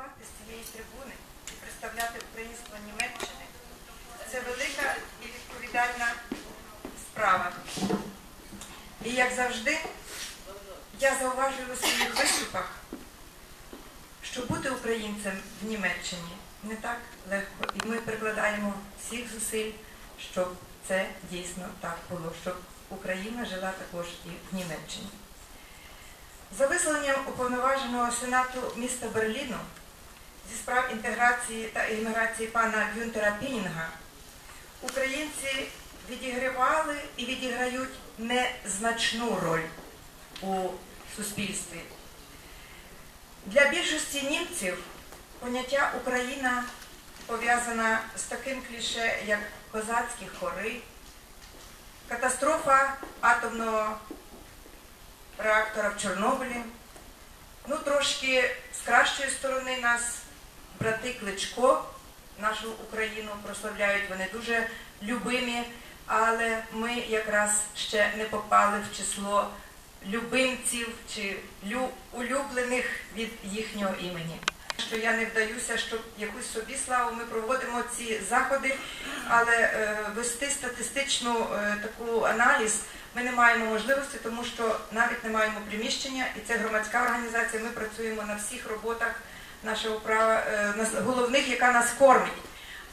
виступати з цієї трибуни і представляти українство Німеччини це велика і відповідальна справа. І як завжди, я зауважую у своїх виступах, що бути українцем в Німеччині не так легко. І ми прикладаємо всіх зусиль, щоб це дійсно так було, щоб Україна жила також і в Німеччині. За висловленням уповноваженого сенату міста Берліну зі справ інтеграції та імміграції пана Гюнтера Пінінга, українці відігравали і відіграють незначну роль у суспільстві. Для більшості німців поняття Україна пов'язана з таким кліше, як козацькі хори, катастрофа атомного реактора в Чорнобилі. Ну, трошки з кращої сторони нас брати Кличко, нашу Україну прославляють, вони дуже любимі, але ми якраз ще не попали в число любимців чи лю- улюблених від їхнього імені. Що я не вдаюся, щоб якусь собі славу ми проводимо ці заходи, але е, вести статистичну е, таку аналіз ми не маємо можливості, тому що навіть не маємо приміщення, і це громадська організація. Ми працюємо на всіх роботах нашого управа е, головних, яка нас кормить.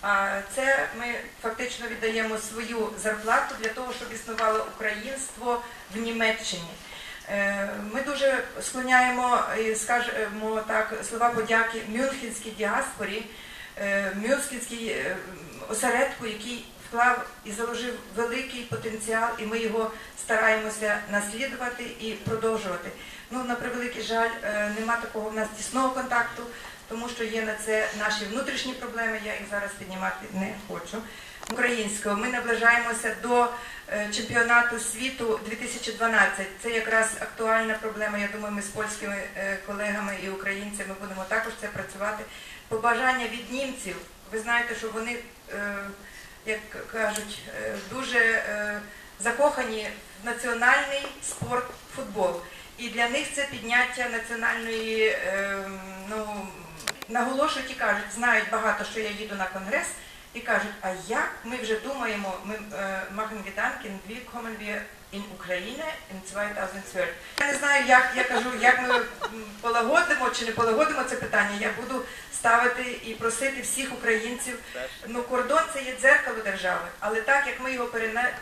А це ми фактично віддаємо свою зарплату для того, щоб існувало українство в Німеччині. Е, Ми дуже склоняємо, скажемо так, слова подяки Мюнхенській діаспорі, е, Мюнхенській е, осередку, який вклав і заложив великий потенціал, і ми його стараємося наслідувати і продовжувати. Ну, на превеликий жаль, е, нема такого в нас тісного контакту, тому що є на це наші внутрішні проблеми, я їх зараз піднімати не хочу. Українського ми наближаємося до е, чемпіонату світу 2012. Це якраз актуальна проблема. Я думаю, ми з польськими е, колегами і українцями будемо також це працювати. Побажання від німців. Ви знаєте, що вони, е, як кажуть, дуже закохані в національний спорт футбол. І для них це підняття національної, ну, наголошують і кажуть, знають багато, що я їду на конгрес, і кажуть, а як ми вже думаємо, ми е, machen Gedanken, wie kommen wir in Ukraine in 2012. Я не знаю, як я кажу, як ми полагодимо чи не полагодимо це питання. Я буду ставити і просити всіх українців. Ну, кордон це є дзеркало держави, але так як ми його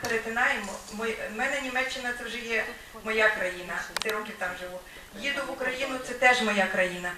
перетинаємо, в мене Німеччина це вже є моя країна. Ти років там живу. Їду в Україну, це теж моя країна.